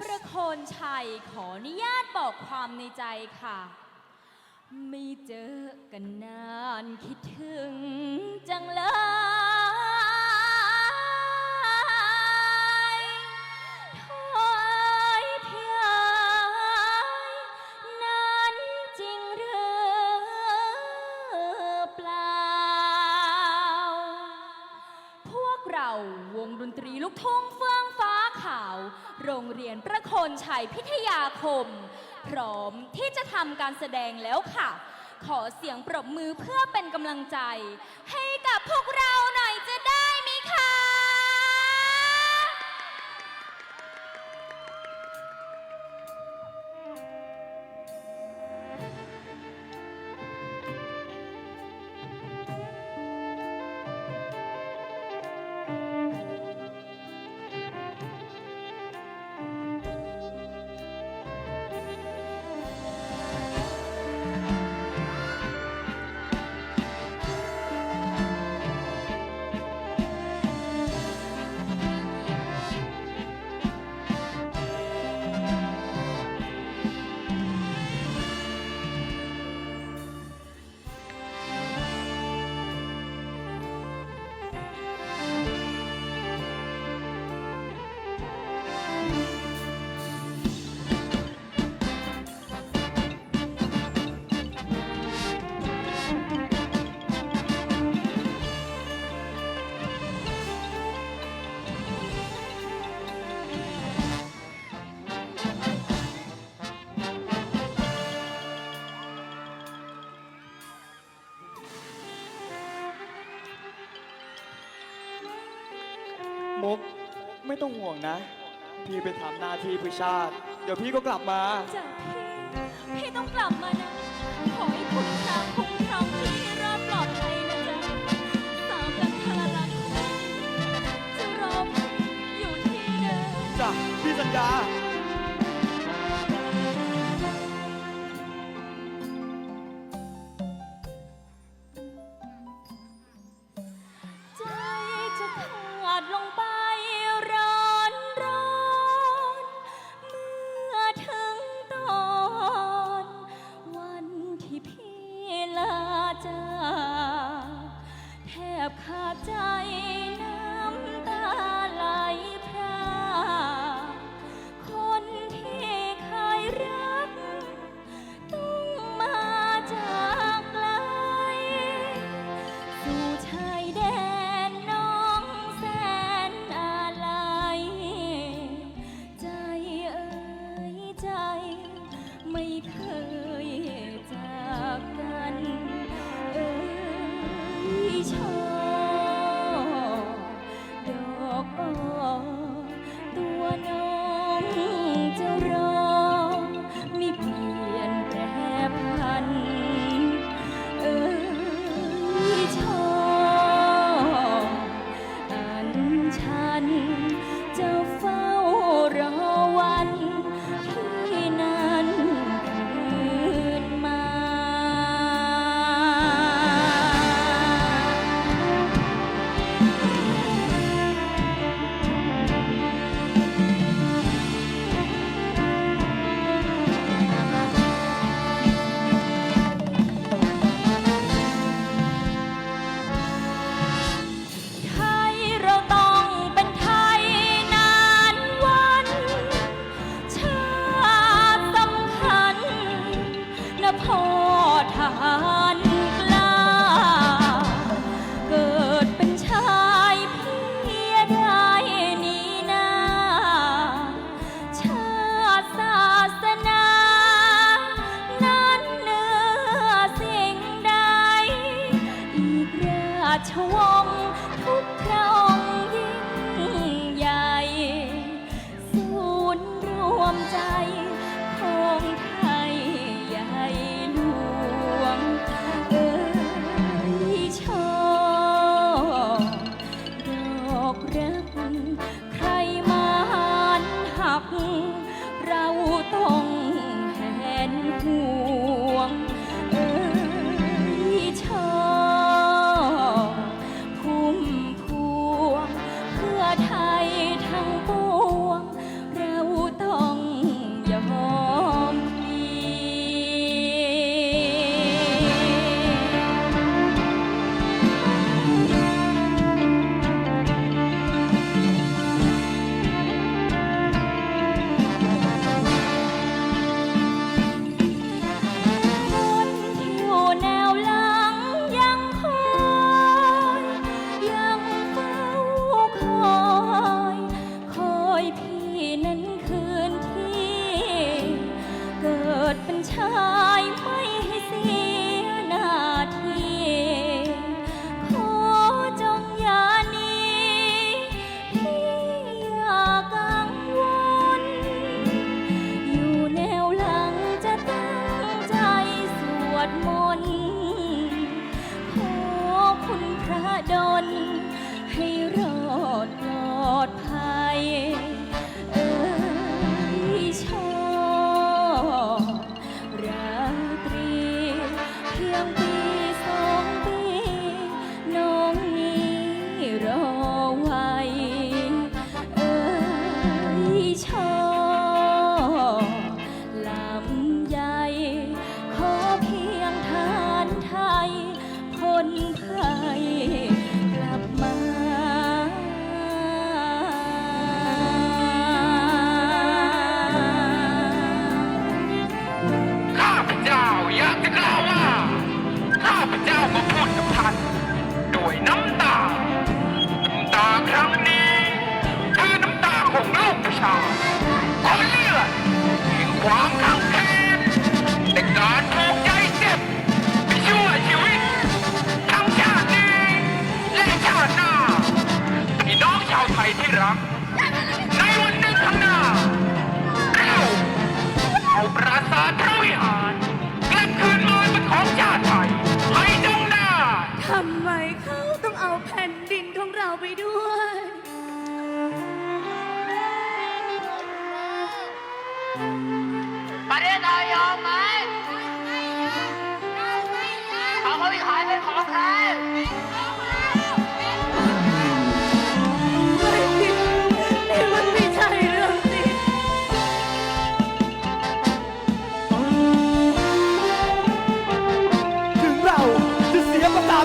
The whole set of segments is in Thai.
ประโคนชัยขออนุญาตบอกความในใจค่ะ ไม่เจอกันนานคิดถึงจังเลย ชัยพิทยาคม พร้อมที่จะทำการแสดงแล้วค่ะ ขอเสียงปรบมือเพื่อเป็นกำลังใจ ให้กับพวกเราหน่อยจะได้ไหมคะ มุก ไม่ต้องห่วงนะ พี่ไปทำหน้าที่เพื่อชาติ เดี๋ยวพี่ก็กลับมา จากพี่พี่ต้องกลับมานะ ขอให้คุณพระคุ้มครองพี่ให้รอดปลอดภัยนะจ๊ะสาวกันทารักจะรอพี่อยู่ที่เดิม จ้ะพี่สัญญา ทอทาน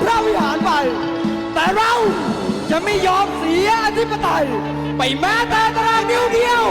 พระวิหารไป แต่เราจะไม่ยอมเสียอธิปไตย ไปแม้แต่ตารางนิ้วเดียว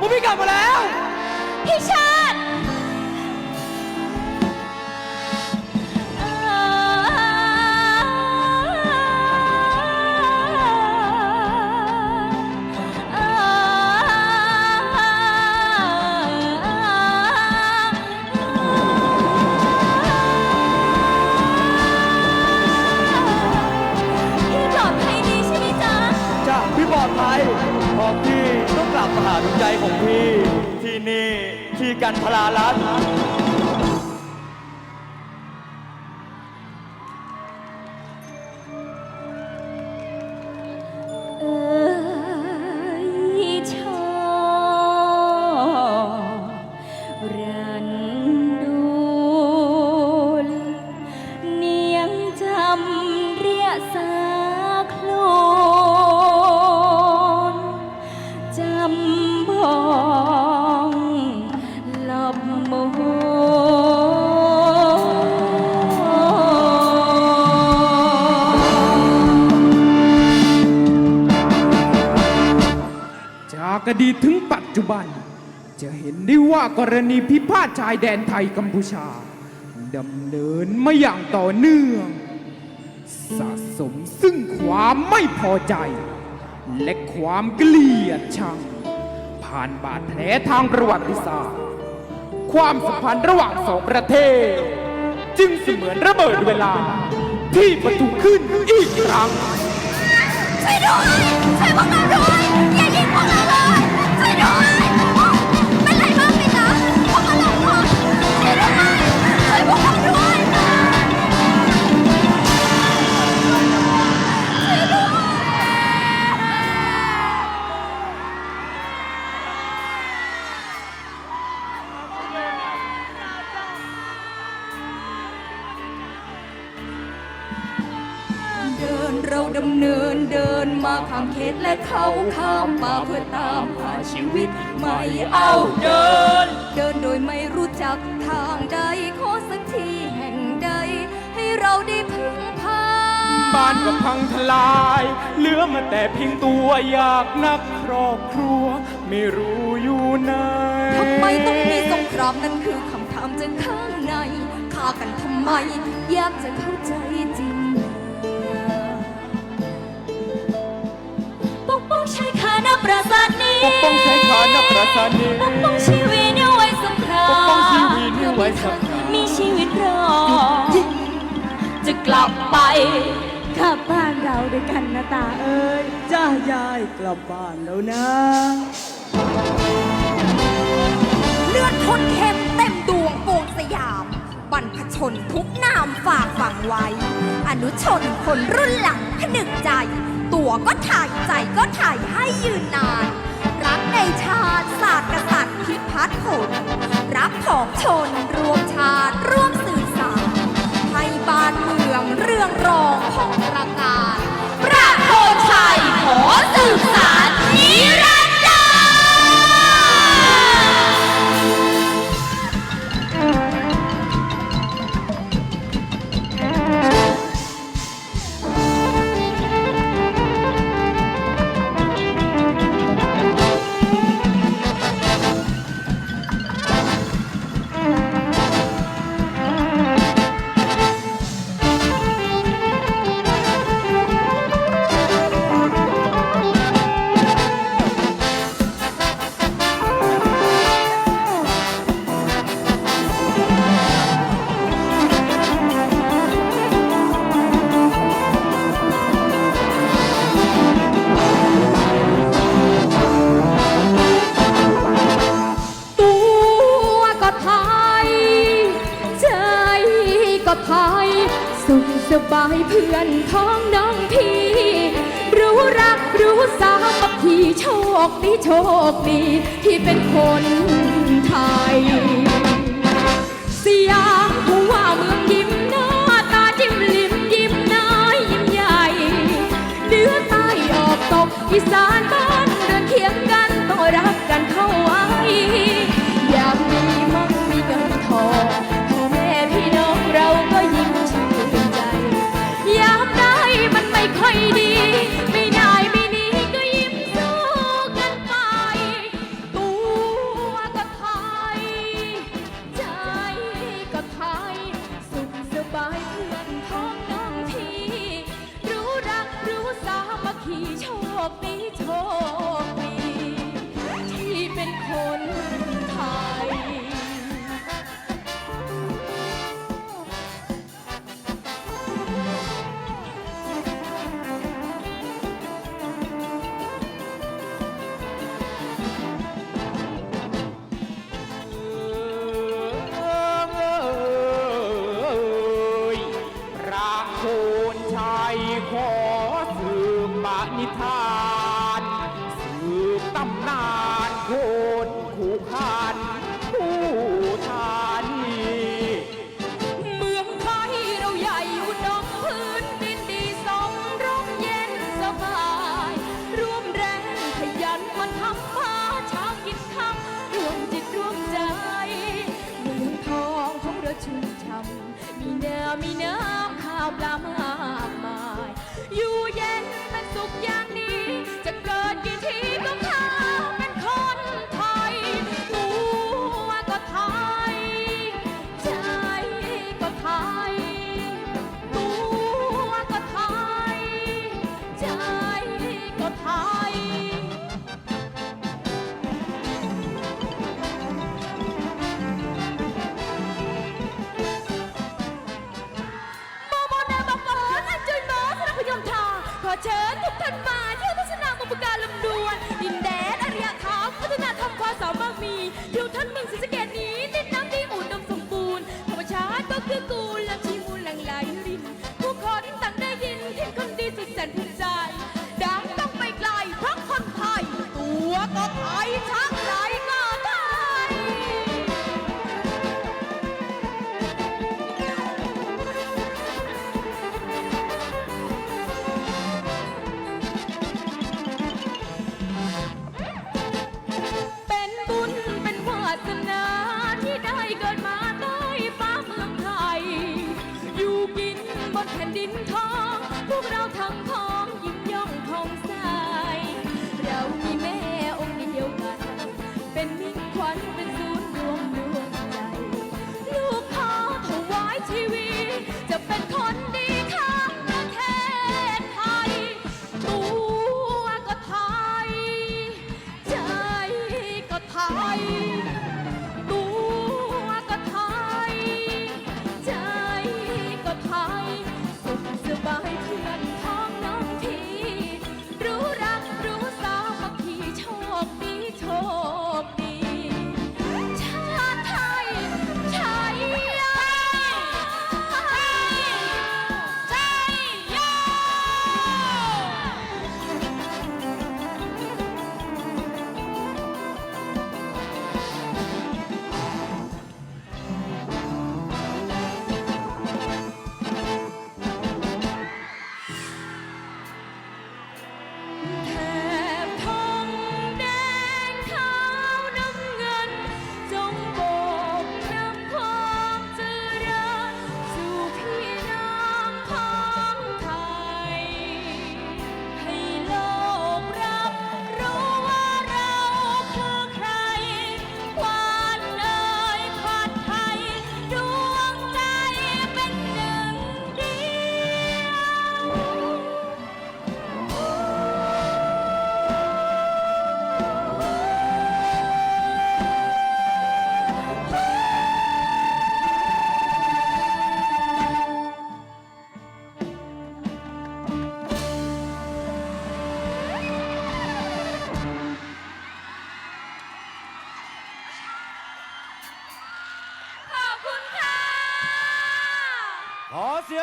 มุกพี่กลับมาแล้ว พี่ชาติันพลาลัตน์ อดีตถึงปัจจุบัน จะเห็นได้ว่ากรณีพิพาทชายแดนไทยกัมพูชาดำเนินมาอย่างต่อเนื่อง สะสมซึ่งความไม่พอใจ และความเกลียดชัง ผ่านบาดแผลทางประวัติศาสตร์ ความสัมพันธ์ระหว่างสองประเทศ จึงเสมือนระเบิดเวลาที่ประทุขึ้นอีกครั้ง ช่วยด้วยช่วยพวกเราด้วย บ้านก็พังทลาย เหลือมาแต่เพียงตัวอยากนักครอบครัว ไม่รู้อยู่ไหนทำไมต้องมีสงครามนั่นคือคำถามจากข้างในฆ่ากันทำไมอยากจะเข้าใจจริงปกป้องชายคานาปราสาทนี้ปกป้องชายคานาปราสาทนี้ปกป้องชีวิตเอาไว้สงครามปกป้องชีวิตเอาไว้สงครามมีชีวิตรอดยิงจจะกลับไป กลับบ้านเราด้วยกันนะตาเอ้ยจ้ายายกลับบ้านแล้วนะ เลือดคนเข้มเต็มดวงปวงสยาม บรรพชนทุกนามฝากฝังไว้ อนุชนคนรุ่นหลังผนึกใจ ตัวก็ถ่ายใจก็ถ่ายให้ยืนนาน รักในชาติศาสตร์กษัตริย์พิพัฒน์ผลรักของชนรวมชาติร่วมสื่อสารให้บ้านเมือง เรื่องรองของประการ ประโคนชัยขอสื่อสารนิรันดร์ เพื่อนท้องน้องพี่ รู้รักรู้สามัคคีโชคดีโชคดีที่เป็นคนไทยสยามผู้ว่าเมืองยิ้มหน้าตาจิ้มลิ้มยิ้มน้อยยิ้มใหญ่เหนือใต้ออกตกอีสานบ้านเรือนเคียงกันต้องรักกันเข้าไว้ มีนามีน้ำข้าวปลามากมาย อยู่เย็นเป็นสุขยัง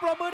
งปรบมือ